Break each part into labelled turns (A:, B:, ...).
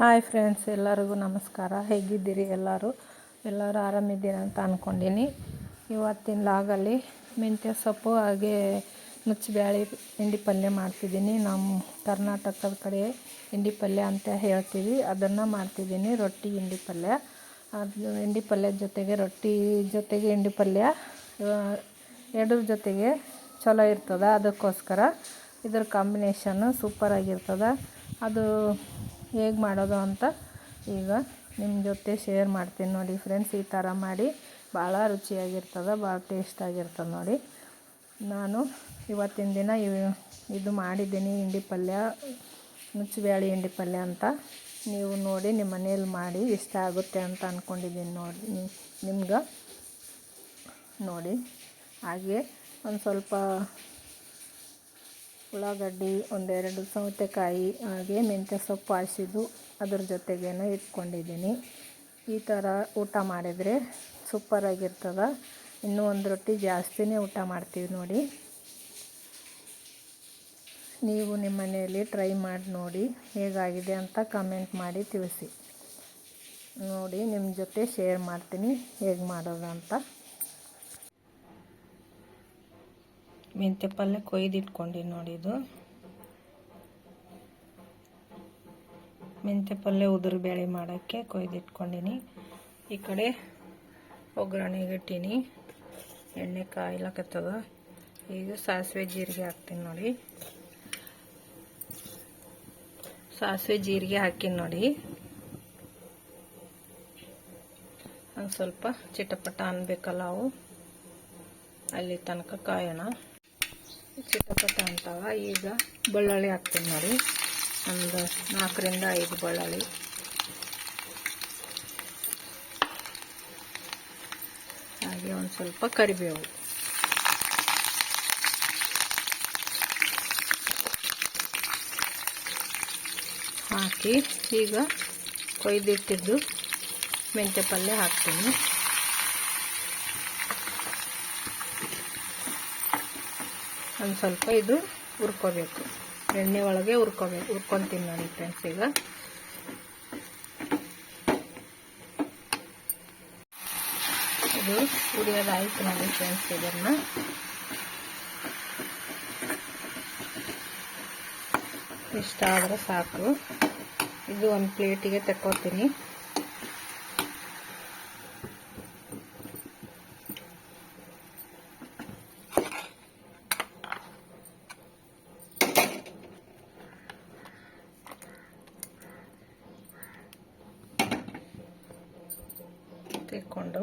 A: Hi friends, ಎಲ್ಲರಿಗೂ ನಮಸ್ಕಾರ. ಹೇಗಿದ್ದೀರಿ ಎಲ್ಲರೂ? ಎಲ್ಲರೂ ಆರಾಮಿದ್ದೀರ ಅಂತ ಅಂದ್ಕೊಂಡಿನಿ ಇವತ್ತಿನ ಲಾಗಲ್ಲಿ ಮೆಂತ್ಯ ಸೊಪ್ಪು ಹಾಗೆ ನುಚ್ಚಿಬ್ಯಾಳಿ ಹಿಂಡಿ ಪಲ್ಯ ಮಾಡ್ತಿದ್ದೀನಿ. ನಮ್ಮ ಕರ್ನಾಟಕದ ಕಡೆ ಹಿಂಡಿ ಪಲ್ಯ ಅಂತ ಹೇಳ್ತೀವಿ. ಅದನ್ನು ಮಾಡ್ತಿದ್ದೀನಿ, ರೊಟ್ಟಿ ಹಿಂಡಿ ಪಲ್ಯ. ಅದು ಹಿಂಡಿ ಪಲ್ಯ ಜೊತೆಗೆ ರೊಟ್ಟಿ ಜೊತೆಗೆ ಹಿಂಡಿ ಪಲ್ಯ ಎರಡರ ಜೊತೆಗೆ ಚಲೋ ಇರ್ತದೆ. ಅದಕ್ಕೋಸ್ಕರ ಇದ್ರ ಕಾಂಬಿನೇಷನ್ನು ಸೂಪರಾಗಿರ್ತದೆ. ಅದು ಹೇಗೆ ಮಾಡೋದು ಅಂತ ಈಗ ನಿಮ್ಮ ಜೊತೆ ಶೇರ್ ಮಾಡ್ತೀನಿ ನೋಡಿ ಫ್ರೆಂಡ್ಸ್ ಈ ಥರ ಮಾಡಿ. ಭಾಳ ರುಚಿಯಾಗಿರ್ತದೆ, ಭಾಳ ಟೇಸ್ಟಾಗಿರ್ತದೆ ನೋಡಿ. ನಾನು ಇವತ್ತಿನ ದಿನ ಇದು ಮಾಡಿದ್ದೀನಿ ಹಿಂಡಿ ಪಲ್ಯ ನುಚ್ಚುಬ್ಯಾಳಿ ಹಿಂಡಿ ಪಲ್ಯ ಅಂತ. ನೀವು ನೋಡಿ ನಿಮ್ಮ ಮನೇಲಿ ಮಾಡಿ ಇಷ್ಟ ಆಗುತ್ತೆ ಅಂತ ಅಂದ್ಕೊಂಡಿದ್ದೀನಿ ನೋಡಿ ನಿಮ್ಗೆ. ನೋಡಿ, ಹಾಗೆ ಒಂದು ಸ್ವಲ್ಪ ಉಳ್ಳಾಗಡ್ಡಿ ಒಂದೆರಡು ಸೌತೆಕಾಯಿ, ಹಾಗೆ ಮೆಂತ್ಯ ಸೊಪ್ಪು ಹಾಸಿದ್ದು ಅದ್ರ ಜೊತೆಗೇನು ಇಟ್ಕೊಂಡಿದ್ದೀನಿ. ಈ ಥರ ಊಟ ಮಾಡಿದರೆ ಸೂಪರಾಗಿರ್ತದೆ ಇನ್ನೂ ಒಂದು ರೊಟ್ಟಿ ಜಾಸ್ತಿನೇ ಊಟ ಮಾಡ್ತೀವಿ ನೋಡಿ. ನೀವು ನಿಮ್ಮ ಮನೆಯಲ್ಲಿ ಟ್ರೈ ಮಾಡಿ ನೋಡಿ ಹೇಗಾಗಿದೆ ಅಂತ ಕಮೆಂಟ್ ಮಾಡಿ ತಿಳಿಸಿ. ನೋಡಿ, ನಿಮ್ಮ ಜೊತೆ ಶೇರ್ ಮಾಡ್ತೀನಿ ಹೇಗೆ ಮಾಡೋದು ಅಂತ. ಮೆಂತ್ಯ ಪಲ್ಯ ಕೊಯ್ದಿಟ್ಕೊಂಡು ನೋಡಿ ಇದು. ಮೆಂತ್ಯ ಪಲ್ಯ ಉದುರು ಬೇಳೆ ಮಾಡೋಕ್ಕೆ ಕೊಯ್ದಿಟ್ಕೊಂಡಿನಿ. ಈ ಕಡೆ ಒಗ್ಗರಣೆಗೆ ಇಟ್ಟೀನಿ. ಎಣ್ಣೆ ಕಾಯ್ಲಕತ್ತದ. ಈಗ ಸಾಸಿವೆ ಜೀರಿಗೆ ಹಾಕ್ತೀನಿ ನೋಡಿ. ಸಾಸಿವೆ ಜೀರಿಗೆ ಹಾಕಿನಿ ನೋಡಿ. ಒಂದು ಸ್ವಲ್ಪ ಚಿಟಪಟ ಅನ್ಬೇಕಲ್ಲ ಅವು. ಅಲ್ಲಿ ತನಕ ಕಾಯೋಣ. ಚಿಟಪಟ ಅಂತಾವ ಈಗ ಬೆಳ್ಳುಳ್ಳಿ ಹಾಕ್ತೀನಿ ನೋಡಿ. ಒಂದು ನಾಲ್ಕರಿಂದ ಐದು ಬೆಳ್ಳುಳ್ಳಿ. ಹಾಗೆ ಒಂದು ಸ್ವಲ್ಪ ಕರಿಬೇವು. ಹಾಕಿ ಈಗ ಕೊಯ್ದಿಟ್ಟಿದ್ದು ಮೆಂತ್ಯ ಪಲ್ಯ ಹಾಕ್ತೀನಿ. ಒಂದು ಸ್ವಲ್ಪ ಇದು ಹುರ್ಕೋಬೇಕು. ಎಣ್ಣೆ ಒಳಗೆ ಹುರ್ಕೋಬೇಕು ಹುರ್ಕೊತೀನಿ ನೋಡಿ ಫ್ರೆಂಡ್ಸ್ ಈಗ. ಇದು ಹುರಿಯೋದಾಯ್ತು ನೋಡಿ ಫ್ರೆಂಡ್ಸ್ ಇದನ್ನ. ಇಷ್ಟ ಆದರೆ ಸಾಕು. ಇದು ಒಂದು ಪ್ಲೇಟಿಗೆ ತಕ್ಕೋತೀನಿ. ತೆಕ್ಕೊಂಡು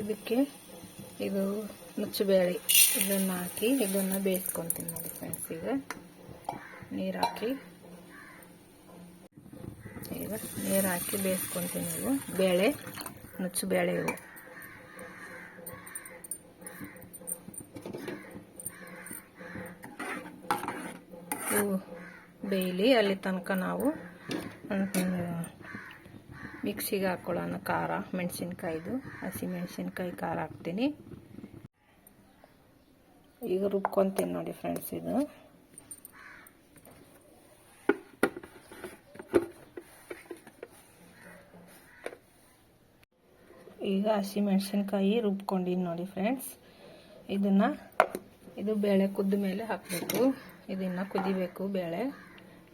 A: ಇದಕ್ಕೆ ಇದು ನುಚ್ಚುಬೇಳೆ ಇದನ್ನು ಹಾಕಿ ಇದನ್ನು ಬೇಯಿಸ್ಕೊತೀನಿ ನೋಡಿ ಫ್ರೆಂಡ್ಸ್ ಈಗ ನೀರು ಹಾಕಿ. ಈಗ ನೀರು ಹಾಕಿ ಬೇಯಿಸ್ಕೊತೀನಿ ಇವು ಬೇಳೆ ನುಚ್ಚುಬೇಳೆ ಇವು. ಇವು ಬೇಯಲಿ ಅಲ್ಲಿ ತನಕ ನಾವು. ಮಿಕ್ಸಿಗೆ ಹಾಕೊಳ್ಳೋಣ ಖಾರ, ಮೆಣಸಿನ್ಕಾಯ್ದು, ಹಸಿ ಮೆಣಸಿನ್ಕಾಯಿ ಖಾರ ಹಾಕ್ತೀನಿ. ಈಗ ರುಬ್ಕೊತೀನಿ ನೋಡಿ ಫ್ರೆಂಡ್ಸ್ ಇದು. ಈಗ ಹಸಿ ಮೆಣಸಿನ್ಕಾಯಿ ರುಬ್ಕೊಂಡಿನಿ ನೋಡಿ ಫ್ರೆಂಡ್ಸ್ ಇದನ್ನು, ಇದು ಬೇಳೆ ಕುದ್ದ ಮೇಲೆ ಹಾಕಬೇಕು. ಇದನ್ನು ಕುದಿಬೇಕು ಬೇಳೆ,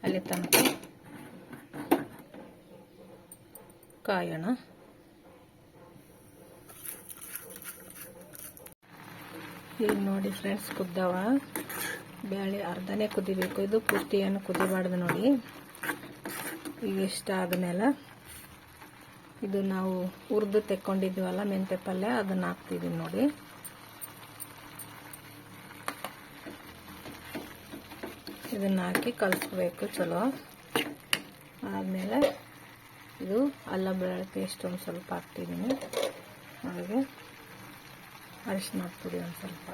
A: ಅಲ್ಲಿ ತನಕ ಕಾಯೋಣ. ಈಗ ನೋಡಿ ಫ್ರೆಂಡ್ಸ್, ಕುದ್ದವ. ಬೇಳೆ ಅರ್ಧನೇ ಕುದಿಬೇಕು. ಇದು ಪೂರ್ತಿ ಏನು ಕುದಿಬಾರ್ದು ನೋಡಿ. ಈಗ ಇಷ್ಟ ಆದಮೇಲೆ ಇದು ನಾವು ಹುರಿದು ತೆಕ್ಕೊಂಡಿದ್ವಲ್ಲ ಮೆಂತೆ ಪಲ್ಯ, ಅದನ್ನು ಹಾಕ್ತಿದ್ದೀವಿ ನೋಡಿ. ಇದನ್ನು ಹಾಕಿ ಕಲಿಸ್ಬೇಕು, ಚಲೋ. ಆದಮೇಲೆ ಇದು ಅಲ್ಲ ಬೆಳ್ಳ ಪೇಸ್ಟ್ ಒಂದು ಸ್ವಲ್ಪ ಹಾಕ್ತಿದ್ದೀನಿ ಹಾಗೆ ಅರಿಶಿನ ಪುಡಿ ಒಂದು ಸ್ವಲ್ಪ.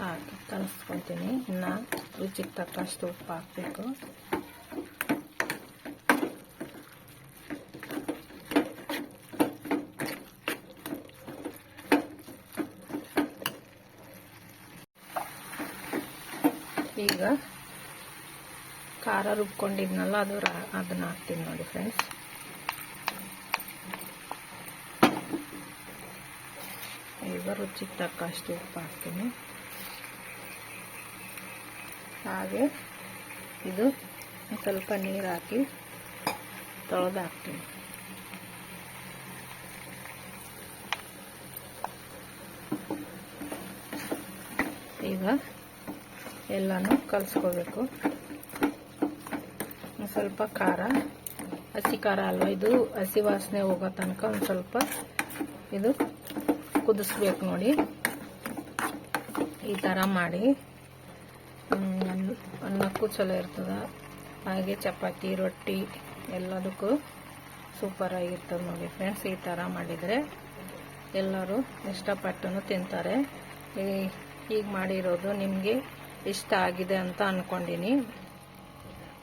A: ಹಾಕಿ ಕಲಿಸ್ಕೊತೀನಿ. ಇನ್ನು ರುಚಿಗೆ ತಕ್ಕಷ್ಟು ಉಪ್ಪು ಹಾಕಬೇಕು. ಈಗ ಖಾರ ರುಬ್ಕೊಂಡಿದ್ನಲ್ಲ, ಅದು ಅದನ್ನ ಹಾಕ್ತೀನಿ ನೋಡಿ ಫ್ರೆಂಡ್ಸ್ ಈಗ ರುಚಿಗೆ ತಕ್ಕಷ್ಟು ಉಪ್ಪು ಹಾಕ್ತೀನಿ. ಹಾಗೆ ಇದು ಸ್ವಲ್ಪ ನೀರು ಹಾಕಿ ತೊಳೆದು ಹಾಕ್ತೀನಿ. ಈಗ ಎಲ್ಲನೂ ಕಲಿಸ್ಕೋಬೇಕು. ಒಂದು ಸ್ವಲ್ಪ ಖಾರ. ಹಸಿ ಖಾರ ಅಲ್ವಾ ಇದು? ಹಸಿ ವಾಸನೆ ಹೋಗೋ ತನಕ ಒಂದು ಸ್ವಲ್ಪ ಇದು ಕುದಿಸ್ಬೇಕು ನೋಡಿ. ಈ ಥರ ಮಾಡಿ. ಅನ್ನಕ್ಕೂ ಚಲೋ ಇರ್ತದೆ. ಹಾಗೆ ಚಪಾತಿ, ರೊಟ್ಟಿ ಎಲ್ಲದಕ್ಕೂ ಸೂಪರ್ ಆಗಿರ್ತದೆ ನೋಡಿ ಫ್ರೆಂಡ್ಸ್ ಈ ಥರ ಮಾಡಿದರೆ ಎಲ್ಲರೂ ಇಷ್ಟಪಟ್ಟು ತಿಂತಾರೆ. ಈ- ಹೀಗೆ ಮಾಡಿರೋದು ನಿಮಗೆ ಇಷ್ಟ ಆಗಿದೆ ಅಂತ ಅಂದ್ಕೊಂಡಿನಿ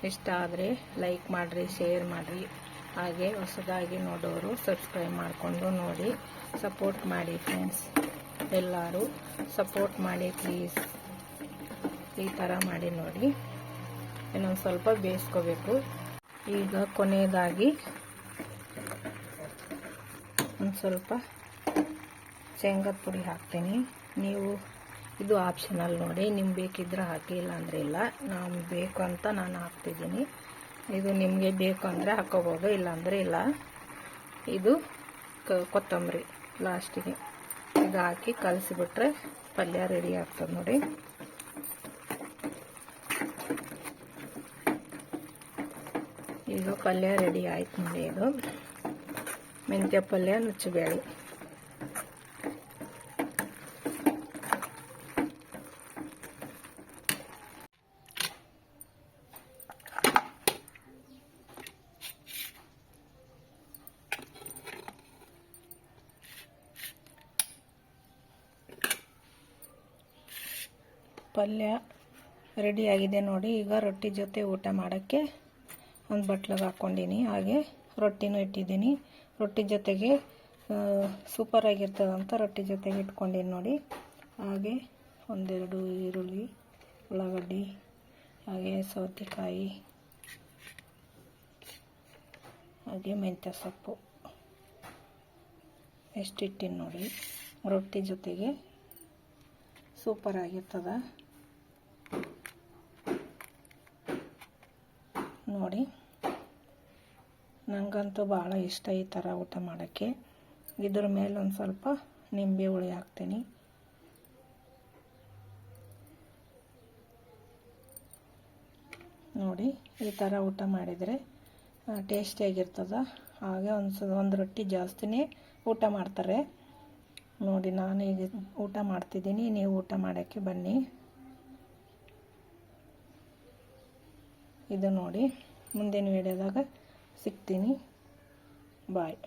A: ಇಷ್ಟ ಆದರೆ ಲೈಕ್ ಮಾಡಿರಿ ಶೇರ್ ಮಾಡಿರಿ. ಹಾಗೆ ಹೊಸದಾಗಿ ನೋಡೋರು ಸಬ್ಸ್ಕ್ರೈಬ್ ಮಾಡಿಕೊಂಡು ನೋಡಿ. ಸಪೋರ್ಟ್ ಮಾಡಿ ಫ್ರೆಂಡ್ಸ್ ಎಲ್ಲರೂ ಸಪೋರ್ಟ್ ಮಾಡಿ ಪ್ಲೀಸ್ ಈ ಥರ ಮಾಡಿ ನೋಡಿ. ಇನ್ನೊಂದು ಸ್ವಲ್ಪ ಬೇಯಿಸ್ಕೋಬೇಕು. ಈಗ ಕೊನೆಯದಾಗಿ ಒಂದು ಸ್ವಲ್ಪ ಶೇಂಗದ ಪುಡಿ ಹಾಕ್ತೀನಿ. ನೀವು ಇದು ಆಪ್ಷನಲ್ ನೋಡಿ, ನಿಮ್ಗೆ ಬೇಕಿದ್ರೆ ಹಾಕಿ ಇಲ್ಲ ಅಂದರೆ ಇಲ್ಲ. ನಾವು ಬೇಕು ಅಂತ ನಾನು ಹಾಕ್ತಿದ್ದೀನಿ. ಇದು ನಿಮಗೆ ಬೇಕು ಅಂದರೆ ಹಾಕೋಬೋದು, ಇಲ್ಲಾಂದರೆ ಇಲ್ಲ. ಇದು ಕೊತ್ತಂಬರಿ ಲಾಸ್ಟಿಗೆ. ಇದು ಹಾಕಿ ಕಲಸಿಬಿಟ್ರೆ ಪಲ್ಯ ರೆಡಿ ಆಗ್ತದೆ ನೋಡಿ. ಈಗ ಪಲ್ಯ ರೆಡಿ ಆಯ್ತು ನೋಡಿ ಇದು. ಮೆಂತ್ಯ ಪಲ್ಯ ನುಚ್ಚುಬೇಳೆ. ಪಲ್ಯ ರೆಡಿ ಆಗಿದೆ ನೋಡಿ. ಈಗ ರೊಟ್ಟಿ ಜೊತೆ ಊಟ ಮಾಡೋಕ್ಕೆ ಒಂದು ಬಟ್ಲಿಗೆ ಹಾಕ್ಕೊಂಡಿನಿ ಹಾಗೆ ರೊಟ್ಟಿನೂ ಇಟ್ಟಿದ್ದೀನಿ. ರೊಟ್ಟಿ ಜೊತೆಗೆ ಸೂಪರ್ ಆಗಿರ್ತದಂತ ರೊಟ್ಟಿ ಜೊತೆಗೆ ಇಟ್ಕೊಂಡಿನಿ ನೋಡಿ. ಹಾಗೆ ಒಂದೆರಡು ಈರುಳ್ಳಿ, ಉಳ್ಳಾಗಡ್ಡಿ, ಹಾಗೆ ಸೌತೆಕಾಯಿ, ಹಾಗೆ ಮೆಂತ್ಯ ಸೊಪ್ಪು ಎಷ್ಟಿಟ್ಟಿನಿ ನೋಡಿ. ರೊಟ್ಟಿ ಜೊತೆಗೆ ಸೂಪರ್ ನೋಡಿ. ನನಗಂತೂ ಭಾಳ ಇಷ್ಟ ಈ ಥರ ಊಟ ಮಾಡೋಕ್ಕೆ. ಇದ್ರ ಮೇಲೆ ಒಂದು ಸ್ವಲ್ಪ ನಿಂಬೆ ಹುಳಿ ಹಾಕ್ತೀನಿ. ನೋಡಿ, ಈ ಥರ ಊಟ ಮಾಡಿದರೆ ಟೇಸ್ಟಿಯಾಗಿರ್ತದ ಹಾಗೆ ಒಂದು ಒಂದು ರೊಟ್ಟಿ ಜಾಸ್ತಿನೇ ಊಟ ಮಾಡ್ತಾರೆ. ನೋಡಿ, ನಾನು ಈಗ ಊಟ ಮಾಡ್ತಿದ್ದೀನಿ. ನೀವು ಊಟ ಮಾಡೋಕ್ಕೆ ಬನ್ನಿ. ಇದು ನೋಡಿ. ಮುಂದಿನ ವಿಡಿಯೋದಾಗ ಸಿಗ್ತೀನಿ. ಬಾಯ್